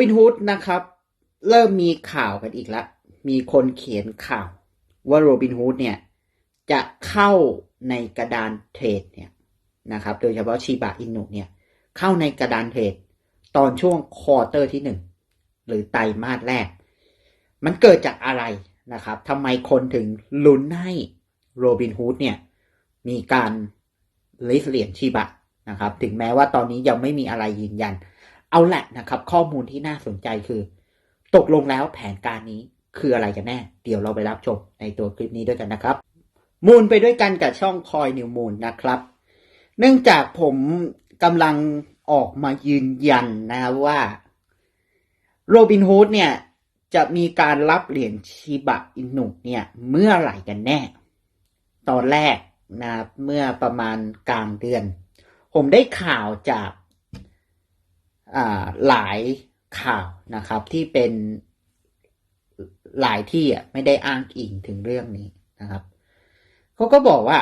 บินฮูดนะครับ เริ่มมีข่าวกันอีกแล้วมีคนเขียนข่าว ว่าโรบินฮูดเนี่ย จะเข้าในกระดานเทรดเนี่ยนะครับ โดยเฉพาะชีบะอินุเนี่ย เข้าในกระดานเทรดตอนช่วงควอเตอร์ที่หนึ่งหรือไตรมาสแรก มันเกิดจากอะไรนะครับทำไมคนถึงลุ้นให้โรบินฮูดเนี่ย มีการลิสเหรียญชีบะนะครับ ถึงแม้ว่าตอนนี้ยังไม่มีอะไรยืนยัน เอาแหละนะครับ ข้อมูลที่น่าสนใจคือ ตกลงแล้วแผนการนี้คืออะไรกันแน่ เดี๋ยวเราไปรับชมในตัวคลิปนี้ด้วยกันนะครับ มูลไปด้วยกันกับช่องคอยนิวมูลนะครับ เนื่องจากผมกำลังออกมายืนยันนะว่าโรบินฮูดเนี่ยจะมีการรับเหรียญชิบะอินุเนี่ยเมื่อไหร่กันแน่ ตอนแรกนะเมื่อประมาณกลางเดือน ผมได้ข่าวจาก หลายข่าวนะครับที่เป็นหลายที่อะไม่ได้อ้างอิงถึงเรื่องนี้นะครับเขาก็บอกว่า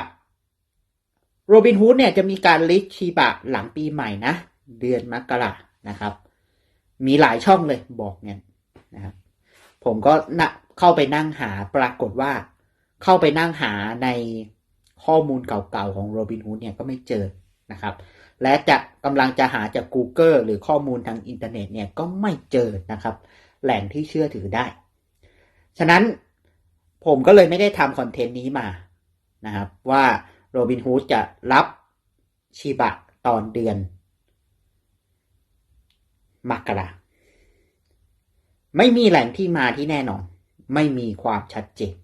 โรบินฮูดเนี่ยจะมีการลิสต์ชีบะหลังปีใหม่นะ เดือนมกรานะครับ มีหลายช่องเลยบอกเนี่ยนะครับ ผมก็นะเข้าไปนั่งหาปรากฏว่า เข้าไปนั่งหาในข้อมูลเก่าๆของโรบินฮูดเนี่ยก็ไม่เจอนะครับ และจะกำลังจะหาจาก Google หรือข้อมูลทางอินเทอร์เน็ตเนี่ยก็ไม่เจอนะครับ แหล่งที่เชื่อถือได้ ฉะนั้นผมก็เลยไม่ได้ทำคอนเทนต์นี้มานะครับว่าโรบินฮูดจะรับชิบะตอนเดือนมกราไม่มีแหล่งที่มาที่แน่นอน ไม่มีความชัดเจน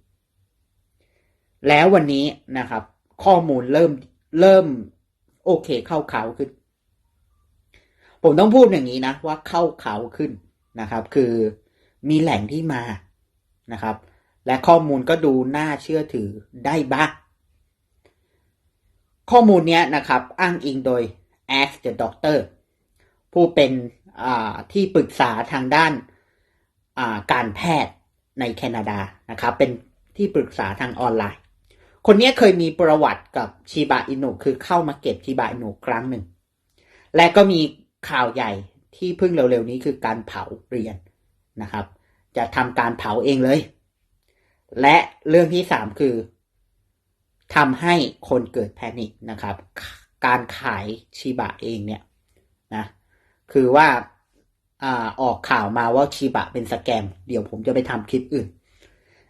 แล้ววันนี้นะครับ ข้อมูลเริ่มเริ่ม โอเค เข้าเขาขึ้น ผมต้องพูดอย่างนี้นะ ว่าเข้าเขาขึ้นนะครับ คือมีแหล่งที่มานะครับ และข้อมูลก็ดูน่าเชื่อถือได้บ้างข้อมูลเนี้ยนะครับ อ้างอิงโดย Ask the Doctor ผู้เป็นที่ปรึกษาทางด้านการแพทย์ในแคนาดานะครับ เป็นที่ปรึกษาทางออนไลน์ คนนี้เคยมีประวัติกับชิบะอินุคือเข้ามาเก็บชิบะอินุครั้งหนึ่ง และก็มีข่าวใหญ่ที่เพิ่งเร็วๆนี้คือการเผาเรียนนะครับ จะทำการเผาเองเลย และเรื่องที่สามคือทำให้คนเกิดแพนิคนะครับ การขายชิบะเองเนี่ยนะคือว่าอ่าออกข่าวมาว่าชีบะเป็นสแกม เดี๋ยวผมจะไปทำคลิปอื่น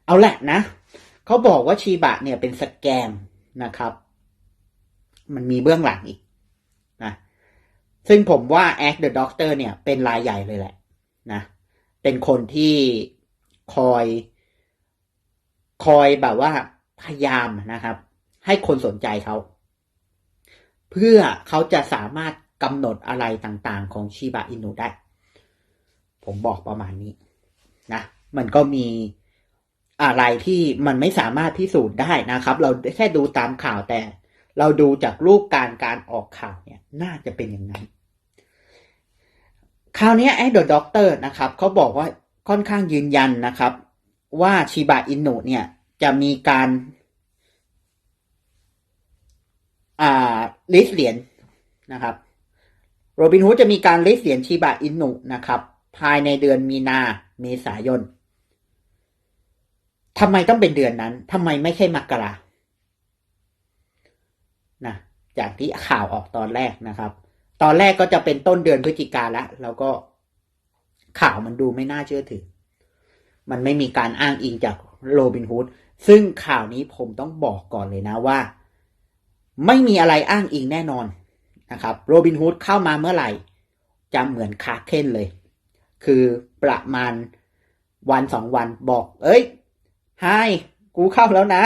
เอาแหละนะ เขาบอกว่าชีบะเนี่ยเป็นสแกมนะครับ มันมีเบื้องหลังอีกนะซึ่งผมว่า Act the Doctor เนี่ยเป็นรายใหญ่เลยแหละนะเป็นคนที่คอยคอยแบบว่าพยายามนะครับ ให้คนสนใจเขา เพื่อเขาจะสามารถกำหนดอะไรต่างๆ ของชิบะอินุได้ ผมบอกประมาณนี้นะ มันก็มี อะไรที่มันไม่สามารถพิสูจน์ได้นะครับ เราแค่ดูตามข่าวแต่ เราดูจากรูปการการออกข่าวเนี่ย น่าจะเป็นอย่างนั้น คราวนี้ไอ้เดอะด็อกเตอร์นะครับเขาบอกว่าค่อนข้างยืนยันนะครับ ว่าชิบะอินุเนี่ยจะมีการอ่าลิสเหรียญนะครับโรบินฮูดจะมีการลิสเหรียญชิบะอินุนะครับ ภายในเดือนมีนาเมษายน ทำไมต้องเป็นเดือนนั้นทำไมไม่ใช่มกรานะจากที่ข่าวออกตอนแรกนะครับ ตอนแรกก็จะเป็นต้นเดือนพฤศจิกาแล้วแล้วก็ข่าวมันดูไม่น่าเชื่อถือ มันไม่มีการอ้างอิงจากโรบินฮูด ซึ่งข่าวนี้ผมต้องบอกก่อนเลยนะว่า ไม่มีอะไรอ้างอิงแน่นอนนะครับ โรบินฮูดเข้ามาเมื่อไหร่จะเหมือนคาเคนเลย คือประมาณวันสองวันบอก เอ้ย ไฮกูเข้าแล้วนะ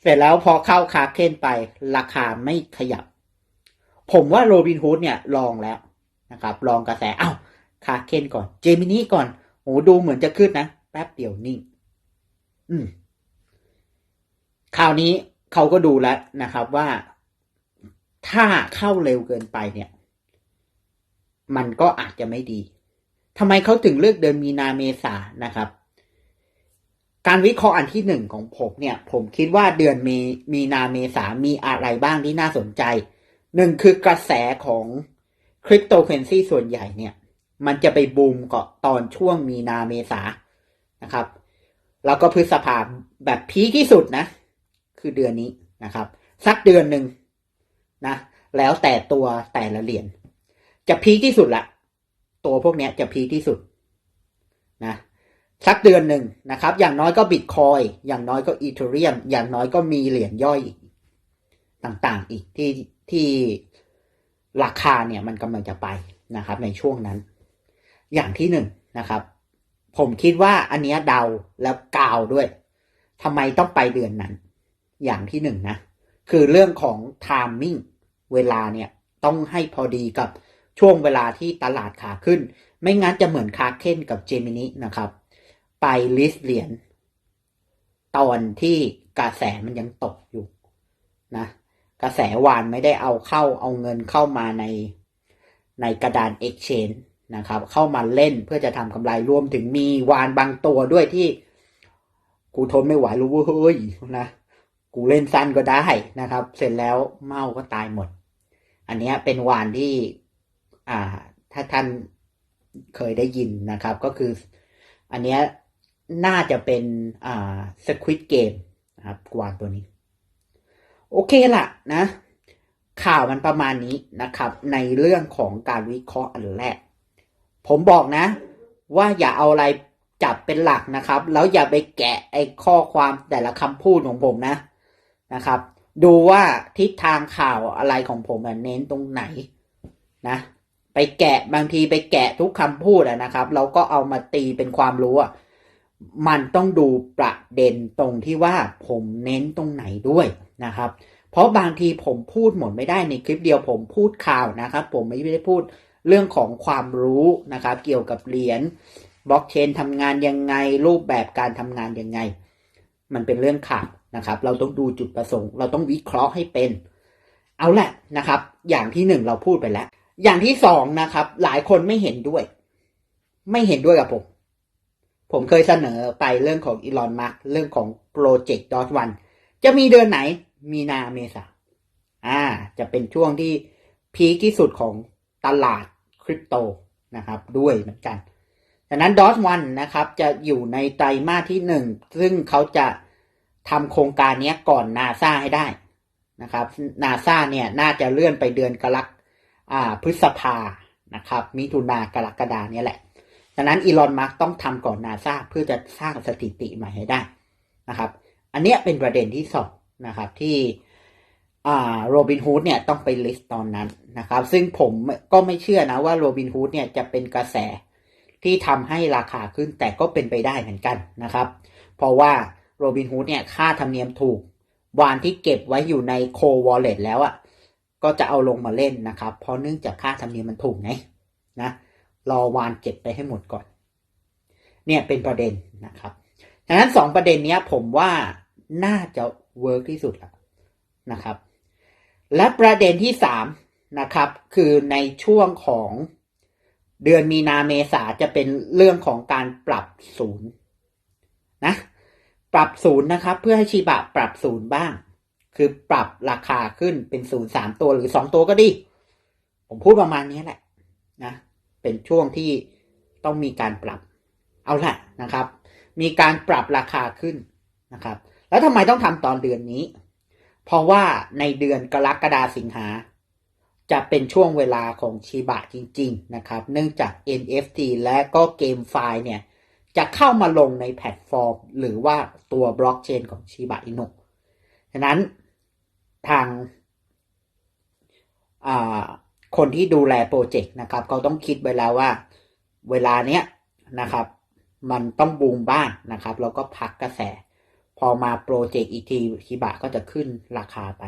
เสร็จแล้วพอเข้าคาเคนไป ราคาไม่ขยับ ผมว่าโรบินฮูดเนี่ยลองแล้วนะครับ ลองกระแสเอา้าคาเคนก่อน เจมินี่ก่อนโหดูเหมือนจะขึ้นนะ แป๊บเดียวนิ่ง อืม คราวนี้เขาก็ดูแล้วนะครับว่า ถ้าเข้าเร็วเกินไปเนี่ย มันก็อาจจะไม่ดีทำไมเขาถึงเลือกเดือนมีนาเมษานะครับ การวิเคราะห์อันที่หนึ่งของผมเนี่ย ผมคิดว่าเดือนมีมีนาเมษามีอะไรบ้างที่น่าสนใจหนึ่งคือกระแสของคริปโตเคอเรนซีส่วนใหญ่เนี่ย มันจะไปบูมก็ตอนช่วงมีนาเมษานะครับ แล้วก็พฤษภาแบบพีที่สุดนะ คือเดือนนี้นะครับ สักเดือนหนึ่งนะ แล้วแต่ตัวแต่ละเหรียญจะพีที่สุดละ ตัวพวกเนี้ยจะพีที่สุดนะ สักเดือนหนึ่งนะครับ อย่างน้อยก็บิตคอยอย่างน้อยก็อีเทเรียม อย่างน้อยก็มีเหรียญย่อยต่างๆ อีกที่ที่ราคาเนี่ยมันกำลังจะไปนะครับ ในช่วงนั้น อย่างที่หนึ่งนะครับ ผมคิดว่าอันเนี้ยเดาแล้วกาวด้วยทำไมต้องไปเดือนนั้น อย่างที่หนึ่งนะ คือเรื่องของ timing เวลาเนี่ยต้องให้พอดีกับช่วงเวลาที่ตลาดขาขึ้น ไม่งั้นจะเหมือนคาเค้นกับเจมินินะครับ ไปลิสต์เหรียญตอนที่กระแสมันยังตกอยู่นะ กระแสวานไม่ได้เอาเข้าเอาเงินเข้ามาในในกระดาน Exchange นะครับ เข้ามาเล่นเพื่อจะทำกำไรรวมถึงมีวานบางตัวด้วยที่กูทนไม่ไหวรู้เฮ้ยนะกูเล่นสั้นก็ได้นะครับ เสร็จแล้วเมาก็ตายหมด อันเนี้ยเป็นวานที่อ่าถ้าท่านเคยได้ยินนะครับ ก็คือ อันเนี้ย น่าจะเป็นอ่าสควิตเกมนะครับกวานตัวนี้ โอเคละนะ ข่าวมันประมาณนี้นะครับ ในเรื่องของการวิเคราะห์อันแรก ผมบอกนะ ว่าอย่าเอาอะไรจับเป็นหลักนะครับ แล้วอย่าไปแกะไอ้ข้อความแต่ละคำพูดของผมนะนะครับ ดูว่าทิศทางข่าวอะไรของผมเน้นตรงไหนนะไปแกะบางทีไปแกะทุกคำพูดนะครับ เราก็เอามาตีเป็นความรู้อะ มันต้องดูประเด็นตรงที่ว่าผมเน้นตรงไหนด้วยนะครับ เพราะบางทีผมพูดหมดไม่ได้ในคลิปเดียวผมพูดข่าวนะครับ ผมไม่ได้พูดเรื่องของความรู้นะครับ เกี่ยวกับเหรียญบล็อกเชนทำงานยังไง รูปแบบการทำงานยังไง มันเป็นเรื่องข่าวนะครับ เราต้องดูจุดประสงค์ เราต้องวิเคราะห์ให้เป็น เอาแหละนะครับ อย่างที่หนึ่งเราพูดไปแล้ว อย่างที่สองนะครับ หลายคนไม่เห็นด้วย ไม่เห็นด้วยกับผม ผมเคยเสนอไปเรื่องของอีลอนมาร์เรื่องของโปรเจกต์ดอทวันจะมีเดือนไหนมีนาเมษาอ่า จะเป็นช่วงที่พีคที่สุดของตลาดคริปโตนะครับด้วยเหมือนกันดังนั้นดอทวันนะครับจะอยู่ในไตรมาสที่หนึ่งซึ่งเขาจะทำโครงการนี้ก่อนนาซาให้ได้นะครับนาซาเนี่ยน่าจะเลื่อนไปเดือนกรกอ่าพฤษภานะครับ มิถุนากรกฎาเนี่ยแหละ ดังนั้นอีลอนมาร์กต้องทำก่อนนาซาเพื่อจะสร้างสถิติใหม่ให้ได้นะครับ อันเนี้ยเป็นประเด็นที่สองนะครับที่อ่าโรบินฮูดเนี่ยต้องไปลิสต์ตอนนั้นนะครับ ซึ่งผมก็ไม่เชื่อนะว่าโรบินฮูดเนี่ยจะเป็นกระแสที่ทำให้ราคาขึ้นแต่ก็เป็นไปได้เหมือนกันนะครับ เพราะว่าโรบินฮูดเนี่ยค่าธรรมเนียมถูก วานที่เก็บไว้อยู่ในโควอลเล็ตแล้วอะ่ะก็จะเอาลงมาเล่นนะครับ เพราะเนื่องจากค่าธรรมเนียมมันถูกไงนะ รอวานเก็บไปให้หมดก่อน เนี่ยเป็นประเด็นนะครับดังนั้นสองประเด็นเนี้ยผมว่าน่าจะเวิร์กที่สุดแล้วนะครับ และประเด็นที่สามนะครับ คือในช่วงของเดือนมีนาเมษาจะเป็นเรื่องของการปรับศูนย์นะปรับศูนย์นะครับ เพื่อให้ชีบะปรับศูนย์บ้าง คือปรับราคาขึ้นเป็นศูนย์สามตัวหรือสองตัวก็ดี ผมพูดประมาณนี้แหละนะ เป็นช่วงที่ต้องมีการปรับ เอาละนะครับ มีการปรับราคาขึ้นนะครับ แล้วทำไมต้องทำตอนเดือนนี้ เพราะว่าในเดือนกรกฎาสิงหา จะเป็นช่วงเวลาของชีบะจริง ๆ นะครับ เนื่องจาก NFT และก็เกมไฟล์เนี่ย จะเข้ามาลงในแพลตฟอร์ม หรือว่าตัวบล็อกเชนของชิบะอินุฉะนั้นทาง คนที่ดูแลโปรเจกต์นะครับเขาต้องคิดไว้แล้วว่าเวลาเนี้ยนะครับ มันต้องบูมบ้างนะครับ แล้วก็พักกระแส พอมาโปรเจกต์อีกทีชิบะก็จะขึ้นราคาไป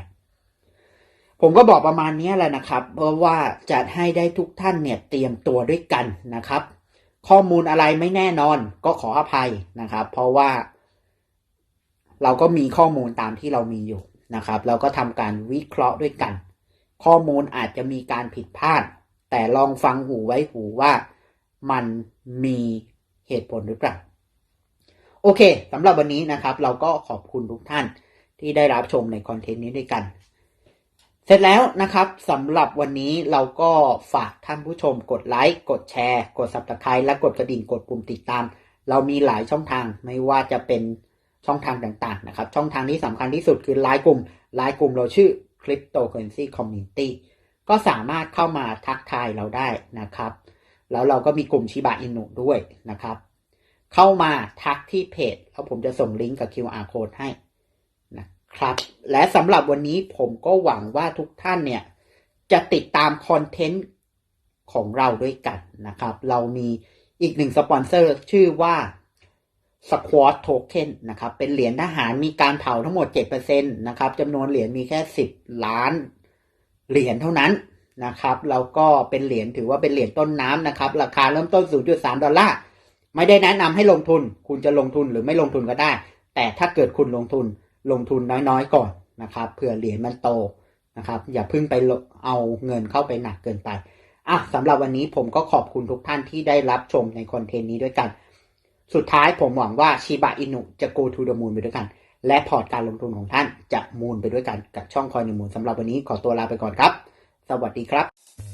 ผมก็บอกประมาณนี้แหละนะครับ เพราะว่าจะให้ได้ทุกท่านเนี่ยเตรียมตัวด้วยกันนะครับ ข้อมูลอะไรไม่แน่นอนก็ขออภัยนะครับ เพราะว่า เราก็มีข้อมูลตามที่เรามีอยู่นะครับ เราก็ทำการวิเคราะห์ด้วยกัน ข้อมูลอาจจะมีการผิดพลาด แต่ลองฟังหูไว้หูว่ามันมีเหตุผลหรือเปล่า โอเคสำหรับวันนี้นะครับ เราก็ขอบคุณทุกท่านที่ได้รับชมในคอนเทนต์นี้ด้วยกัน เสร็จแล้วนะครับสำหรับวันนี้เราก็ฝากท่านผู้ชมกดไลค์ กดแชร์ กด subscribe และกดกระดิ่งกดปุ่มติดตาม เรามีหลายช่องทางไม่ว่าจะเป็นช่องทางต่างๆนะครับ ช่องทางที่สำคัญที่สุดคือไลน์กลุ่มไลน์กลุ่มเราชื่อ Cryptocurrency Community ก็สามารถเข้ามาทักทายเราได้นะครับ แล้วเราก็มีกลุ่มชิบะอินุด้วยนะครับ เข้ามาทักที่เพจแล้วผมจะส่งลิงก์กับ QR code ให้นะครับ และสำหรับวันนี้ผมก็หวังว่าทุกท่านเนี่ยจะติดตามคอนเทนต์ของเราด้วยกันนะครับ เรามีอีกหนึ่งสปอนเซอร์ชื่อว่า Squad Token นะครับ เป็นเหรียญทหารมีการเผาทั้งหมด 7%นะครับจำนวนเหรียญมีแค่ 10 ล้านเหรียญเท่านั้นนะครับ แล้วก็เป็นเหรียญถือว่าเป็นเหรียญต้นน้ำนะครับ ราคาเริ่มต้น 0.3 ดอลลาร์ ไม่ได้แนะนำให้ลงทุน คุณจะลงทุนหรือไม่ลงทุนก็ได้ แต่ถ้าเกิดคุณลงทุน ลงทุนน้อยๆก่อนนะครับ เผื่อเหรียญมันโตนะครับ อย่าเพิ่งไปเอาเงินเข้าไปหนักเกินไปอะสำหรับวันนี้ผมก็ขอบคุณทุกท่านที่ได้รับชมในคอนเทนต์นี้ด้วยกัน สุดท้ายผมหวังว่าชิบะอินุจะ go to the moon ไปด้วยกัน และพอร์ตการลงทุนของท่านจะมูนไปด้วยกันกับช่องคอยนิมูลสำหรับวันนี้ขอตัวลาไปก่อนครับ สวัสดีครับ